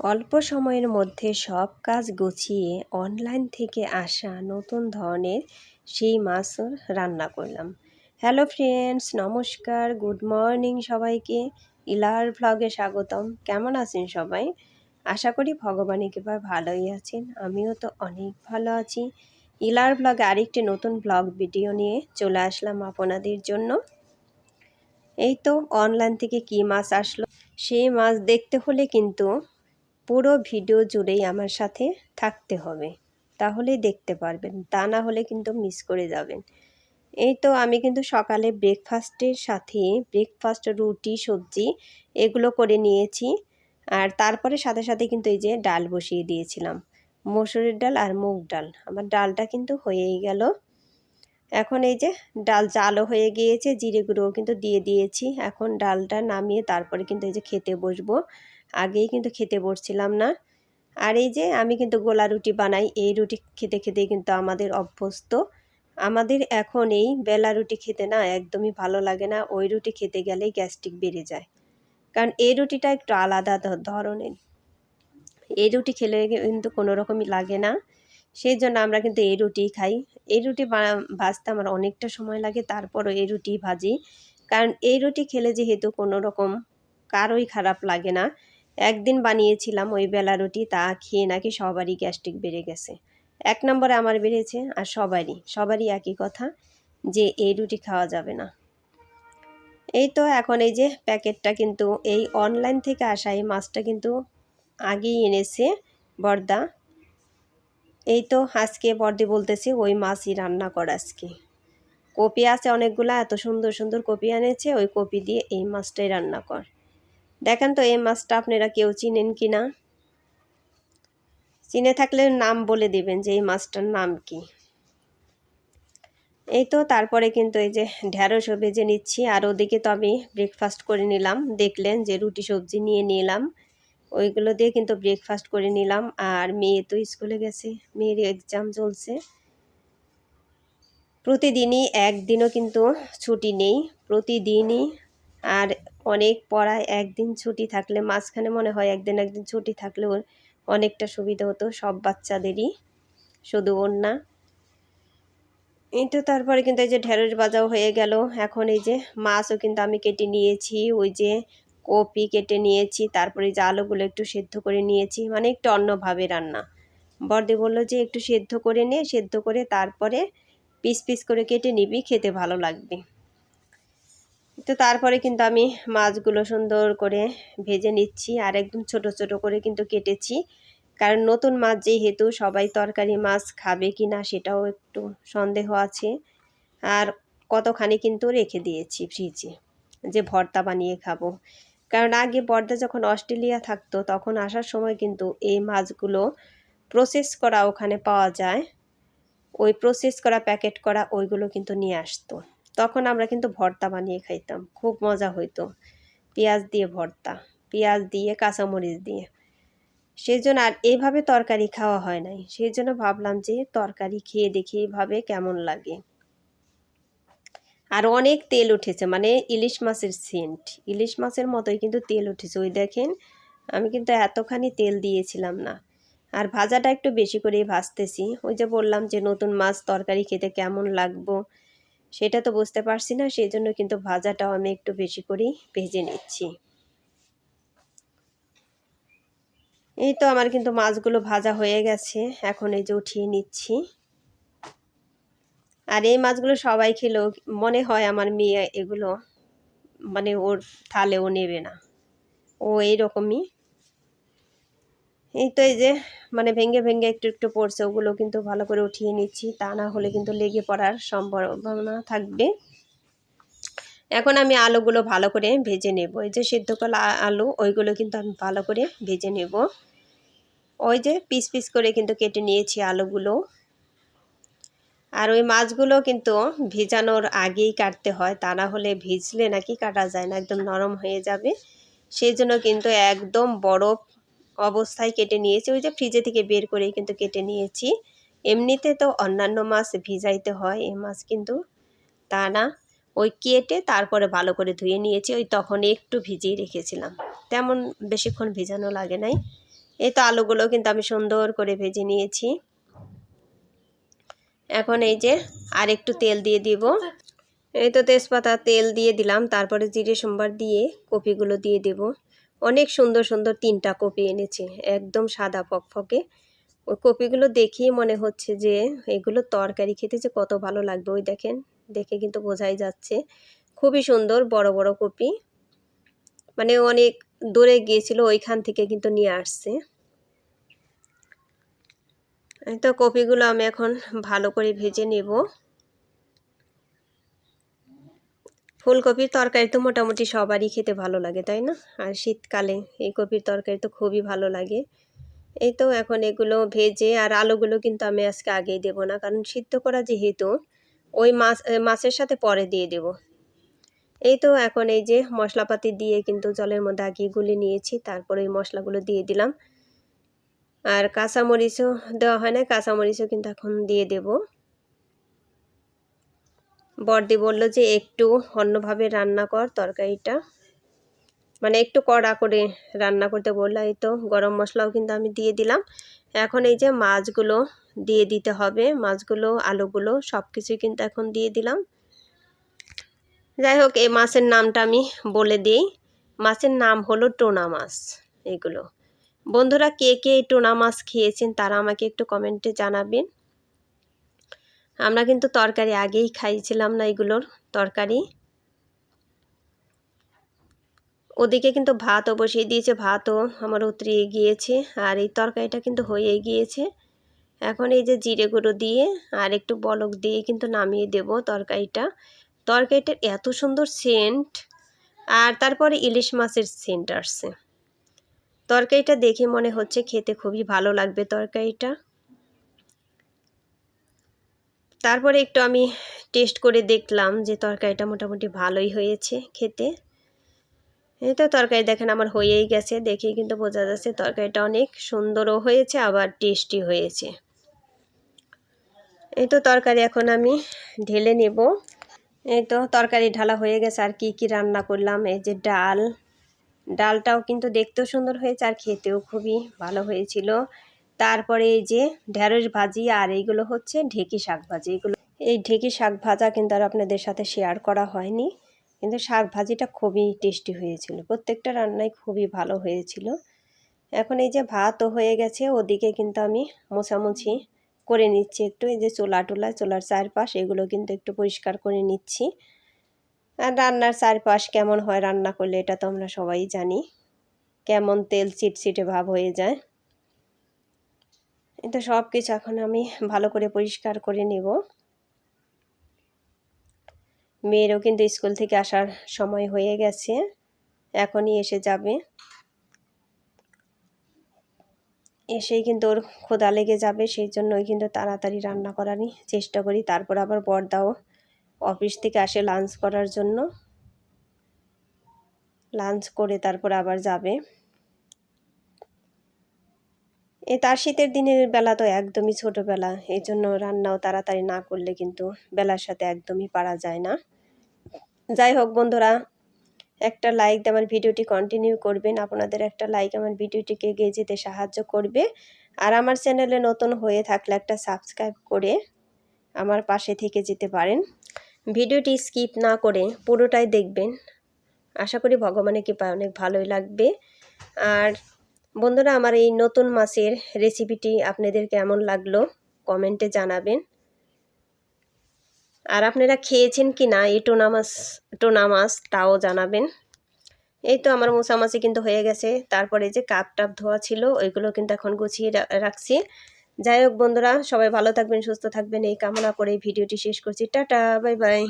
অল্প সময়ের মধ্যে সব কাজ গুছিয়ে অনলাইন থেকে আসা নতুন ধরনের সেই মাছ রান্না করলাম। হ্যালো ফ্রেন্ডস নমস্কার গুড মর্নিং সবাইকে। ইলার ভ্লগে স্বাগতম। কেমন আছেন সবাই? আশা করি ভগবানের কৃপায় ভালোই আছেন। আমিও তো অনেক ভালো আছি। ইলার ভ্লগে আরেকটি নতুন ব্লগ ভিডিও নিয়ে চলে আসলাম আপনাদের জন্য। এই তো অনলাইন থেকে কি মাছ আসলো? সেই মাছ দেখতে হলে কিন্তু পুরো ভিডিও জুড়েই আমার সাথে থাকতে হবে। তাহলেই দেখতে পারবেন। তা না হলে কিন্তু মিস করে যাবেন। এই তো আমি কিন্তু সকালে ব্রেকফাস্টের সাথে ব্রেকফাস্ট রুটি, সবজি এগুলো করে নিয়েছি। আর তারপরে সাথে সাথে কিন্তু এই যে ডাল বসিয়ে দিয়েছিলাম। মসুরের ডাল আর মুগ ডাল। আমার ডালটা কিন্তু হয়েই গেল। এখন এই যে ডাল জালও হয়ে গিয়েছে, জিরে গুঁড়োও কিন্তু দিয়ে দিয়েছি। এখন ডালটা নামিয়ে তারপরে কিন্তু এই যে খেতে বসবো। আগেই কিন্তু খেতে বসছিলাম না। আর এই যে আমি কিন্তু গোলা রুটি বানাই, এই রুটি খেতে খেতে কিন্তু আমাদের অভ্যস্ত। আমাদের এখন এই বেলা রুটি খেতে না একদমই ভালো লাগে না, ওই রুটি খেতে গেলেই গ্যাস্ট্রিক বেড়ে যায়। কারণ এই রুটিটা একটু আলাদা ধরনের। এই রুটি খেলে কিন্তু কোনো রকমই লাগে না। সেই জন্য আমরা কিন্তু এই রুটি খাই। এই রুটি ভাজতে আমার অনেকটা সময় লাগে, তারপরও এই রুটি ভাজি। কারণ এই রুটি খেলে যেহেতু কোনো রকম কারোই খারাপ লাগে না। একদিন বানিয়েছিলাম ওই বেলা রুটি, তা খেয়ে নাকি সবারই গ্যাস্ট্রিক বেড়ে গেছে। এক নম্বরে আমার বেড়েছে আর সবারই সবারই একই কথা যে এই রুটি খাওয়া যাবে না। এই তো এখন এই যে প্যাকেটটা কিন্তু এই অনলাইন থেকে আসা এই মাছটা কিন্তু আগেই এনেছে বর্দা। এই তো আজকে বর্দি বলতেছি ওই মাছই রান্না কর আজকে। কপি আছে অনেকগুলা, এত সুন্দর সুন্দর কপি এনেছে, ওই কপি দিয়ে এই মাছটাই রান্না কর। দেখেন তো এই মাছটা আপনারা কেউ চিনেন কি না? চিনে থাকলে নাম বলে দেবেন যে এই মাছটার নাম কি। এই তো তারপরে কিন্তু এই যে ঢ্যাঁড়সও ভেজে নিচ্ছি, আর ওদিকে তো আমি ব্রেকফাস্ট করে নিলাম। দেখলেন যে রুটি সবজি নিয়ে নিলাম, ওইগুলো দিয়ে কিন্তু ব্রেকফাস্ট করে নিলাম। আর মেয়ে তো স্কুলে গেছে, মেয়ের এক্সাম চলছে। প্রতিদিনই, একদিনও কিন্তু ছুটি নেই, প্রতিদিনই। আর অনেক পড়ায় একদিন ছুটি থাকলে মাঝখানে মনে হয় একদিন একদিন ছুটি থাকলেও অনেকটা সুবিধা হতো সব বাচ্চাদেরই, শুধু ওর না এই তো তারপরে কিন্তু এই যে ঢেঁড়স বাজাও হয়ে গেল। এখন এই যে মাছও কিন্তু আমি কেটে নিয়েছি, ওই যে কপি কেটে নিয়েছি, তারপরে যে আলুগুলো একটু সেদ্ধ করে নিয়েছি মানে একটু অন্যভাবে রান্না। বর্দি বলল যে একটু সেদ্ধ করে নে, সেদ্ধ করে তারপরে পিস পিস করে কেটে নিবি, খেতে ভালো লাগবে। তো তারপরে কিন্তু আমি মাছগুলো সুন্দর করে ভেজে নিচ্ছি আর একদম ছোট ছোট করে কিন্তু কেটেছি। কারণ নতুন মাছ যেহেতু সবাই তরকারি মাছ খাবে কি না সেটাও একটু সন্দেহ আছে। আর কতখানি কিন্তু রেখে দিয়েছি ফ্রিজে যে ভর্তা বানিয়ে খাব। কারণ আগে বর্দা যখন অস্ট্রেলিয়া থাকতো তখন আসার সময় কিন্তু এই মাছগুলো প্রসেস করা ওখানে পাওয়া যায়। ওই প্রসেস করা প্যাকেট করা ওইগুলো কিন্তু নিয়ে আসতো। তখন আমরা কিন্তু ভর্তা বানিয়ে খাইতাম, খুব মজা হইতো। পেঁয়াজ দিয়ে ভর্তা, পেঁয়াজ দিয়ে কাঁচামরিচ দিয়ে। সেই জন্য আর এইভাবে তরকারি খাওয়া হয় নাই। সেই জন্য ভাবলাম যে তরকারি খেয়ে দেখি এইভাবে কেমন লাগে। আর অনেক তেল উঠেছে মানে ইলিশ মাছের সেন্ট। ইলিশ মাছের মতোই কিন্তু তেল উঠেছে। ওই দেখেন, আমি কিন্তু এতখানি তেল দিয়েছিলাম না। আর ভাজাটা একটু বেশি করেই ভাজতেছি। ওই যে বললাম যে নতুন মাছ তরকারি খেতে কেমন লাগবো? সেটা তো বুঝতে পারছি না সেই জন্য কিন্তু ভাজাটাও আমি একটু বেশি করেই ভেজে নিচ্ছি। এই তো আমার কিন্তু মাছগুলো ভাজা হয়ে গেছে, এখন এই যে উঠিয়ে নিচ্ছি। আর এই মাছগুলো সবাই খেলেও মনে হয় আমার মেয়ে এগুলো মানে ওর থালেও নেবে না। ও এইরকমই এই তো এই যে মানে ভেঙে ভেঙে একটু একটু পড়ছে, ওগুলো কিন্তু ভালো করে উঠিয়ে নিচ্ছি, তা না হলে কিন্তু লেগে পড়ার সম্ভাবনা থাকবে। এখন আমি আলুগুলো ভালো করে ভেজে নেব। এই যে সিদ্ধ কলা আলু, ওইগুলো কিন্তু আমি ভালো করে ভেজে নেব। ওই যে পিস পিস করে কিন্তু কেটে নিয়েছি আলুগুলো। আর ওই মাছগুলো কিন্তু ভিজানোর আগেই কাটতে হয়, তা না হলে ভিজলে নাকি কাটা যায় না, একদম নরম হয়ে যাবে। সেই জন্য কিন্তু একদম বরফ অবস্থায় কেটে নিয়েছি। ওই যে ফ্রিজে থেকে বের করেই কিন্তু কেটে নিয়েছি। এমনিতে তো অন্যান্য মাছ ভিজাইতে হয় এই মাছ কিন্তু তা না। ওই কেটে তারপরে ভালো করে ধুয়ে নিয়েছি, ওই তখন একটু ভিজিয়ে রেখেছিলাম। তেমন বেশিক্ষণ ভিজানো লাগে নাই। এই তো আলুগুলো কিন্তু আমি সুন্দর করে ভেজে নিয়েছি। এখন এই যে আর একটু তেল দিয়ে দিব। এই তো তেজপাতা তেল দিয়ে দিলাম, তারপরে জিরে সোমবার দিয়ে কপিগুলো দিয়ে দেব। অনেক সুন্দর সুন্দর তিনটা কপি এনেছে, একদম সাদা ফকফকে। ওই কপিগুলো দেখেই মনে হচ্ছে যে, এগুলো তরকারি খেতে যে কত ভালো লাগবে। ওই দেখেন, দেখে কিন্তু বোঝাই যাচ্ছে। খুবই সুন্দর, বড় বড় কপি। মানে অনেক দূরে গিয়েছিল, ওইখান থেকে কিন্তু নিয়ে আসছে। তো কপিগুলো আমি এখন ভালো করে ভেজে নেব। ফুলকপির তরকারি তো মোটামুটি সবারই খেতে ভালো লাগে, তাই না? আর শীতকালে এই কপির তরকারি তো খুবই ভালো লাগে। এই তো এখন এগুলো ভেজে আর আলুগুলো কিন্তু আমি আজকে আগেই দেব না, কারণ সিদ্ধ করা যেহেতু, ওই মাছ মাছের সাথে পরে দিয়ে দেব। এই তো এখন এই যে মশলাপাতি দিয়ে কিন্তু জলের মধ্যে আগে গুলি নিয়েছি, তারপরে ওই মশলাগুলো দিয়ে দিলাম। আর কাঁচামরিচও দেওয়া হয় না, কাঁচামরিচও কিন্তু এখন দিয়ে দেব। বর্দি বলল যে, একটু অন্যভাবে রান্না কর তরকারিটা। মানে একটু কড়া করে রান্না করতে বলল, এই তো গরম মশলাও কিন্তু আমি দিয়ে দিলাম। এখন এই যে মাছগুলো দিয়ে দিতে হবে, মাছগুলো, আলুগুলো সব কিছুই কিন্তু এখন দিয়ে দিলাম। যাই হোক, এই মাছের নামটা আমি বলে দিই। মাছের নাম হলো টোনা মাছ এগুলো। বন্ধুরা, কে কে এই টোনা মাছ খেয়েছেন তারা আমাকে একটু কমেন্টে জানাবেন। আমরা কিন্তু তরকারি আগেই খাইছিলাম না এগুলোর তরকারি। ওদিকে কিন্তু ভাতও বসিয়ে দিয়েছে, ভাতও আমার উতরিয়ে গিয়েছে আর এই তরকারিটা কিন্তু হয়ে গিয়েছে। এখন এই যে জিরে গুঁড়ো দিয়ে আর একটু বলক দিয়ে কিন্তু নামিয়ে দেব তরকারিটা। তরকারিটার এত সুন্দর সেন্ট আর তারপরে ইলিশ মাছের সেন্ট আসছে। তরকারিটা দেখে মনে হচ্ছে খেতে খুবই ভালো লাগবে তরকারিটা। তারপরে একটু আমি টেস্ট করে দেখলাম যে তরকারিটা মোটামুটি ভালোই হয়েছে খেতে। এই তো তরকারি দেখেন আমার হয়েই গেছে, দেখেই কিন্তু বোঝা যাচ্ছে তরকারিটা অনেক সুন্দরও হয়েছে, আবার টেস্টি হয়েছে। এই তো তরকারি এখন আমি ঢেলে নেব। এই তো তরকারি ঢালা হয়ে গেছে, আর কি কি রান্না করলাম, এই যে ডাল। ডালটাও কিন্তু দেখতেও সুন্দর হয়েছে, আর খেতেও খুবই ভালো হয়েছিল। তারপরে এই যে ঢেঁড়স ভাজি আর এইগুলো হচ্ছে ঢেকি শাক ভাজি। এগুলো এই ঢেকি শাক ভাজা কিন্তু আর আপনাদের সাথে শেয়ার করা হয়নি। কিন্তু শাক ভাজিটা খুবই টেস্টি হয়েছিল। প্রত্যেকটা রান্নাই খুবই ভালো হয়েছিল। এখন এই যে ভাতও হয়ে গেছে, ওদিকে কিন্তু আমি মোছামুছি করে নিচ্ছি একটু। এই যে চোলা টোলা, চোলার চারপাশ, এগুলো কিন্তু একটু পরিষ্কার করে নিচ্ছি। আর রান্নার চারপাশ কেমন হয় রান্না করলে এটা তো আমরা সবাই জানি। কেমন তেল চিটচিটে ভাব হয়ে যায়। এটা সব কিছু এখন আমি ভালো করে পরিষ্কার করে নেব। মেয়েরও কিন্তু স্কুল থেকে আসার সময় হয়ে গেছে, এখনই এসে যাবে। এসেই কিন্তু ওর খোদা লেগে যাবে, সেই জন্যই কিন্তু তাড়াতাড়ি রান্না করারই চেষ্টা করি। তারপর আবার বর্দাও অফিস থেকে আসে লাঞ্চ করার জন্য। লাঞ্চ করে তারপর আবার যাবে। তার শীতের দিনের বেলা তো একদমই ছোটোবেলা। এই জন্য রান্নাও তাড়াতাড়ি না করলে কিন্তু বেলার সাথে একদমই পারা যায় না। যাই হোক বন্ধুরা, একটা লাইক দিয়ে আমার ভিডিওটি কন্টিনিউ করবেন। আপনাদের একটা লাইক আমার ভিডিওটিকে এগিয়ে যেতে সাহায্য করবে। আর আমার চ্যানেলে নতুন হয়ে থাকলে একটা সাবস্ক্রাইব করে আমার পাশে থেকে যেতে পারেন। ভিডিওটি স্কিপ না করে পুরোটাই দেখবেন। আশা করি ভগবানের কৃপায় অনেক ভালোই লাগবে। আর বন্ধুরা, আমার এই নতুন মাছের রেসিপিটি আপনাদের কেমন লাগল কমেন্টে জানাবেন। আর আপনারা খেয়েছেন কি না এই টোনা মাছ টোনা মাছ তাও জানাবেন। এই তো আমার মোছামাছি কিন্তু হয়ে গেছে। তারপরে যে কাপ টাপ ধোয়া ছিল, ওইগুলো কিন্তু এখন গুছিয়ে রাখছি। যাই হোক বন্ধুরা, সবাই ভালো থাকবেন, সুস্থ থাকবেন। এই কামনা করে ভিডিওটি শেষ করছি। Tata, bye bye.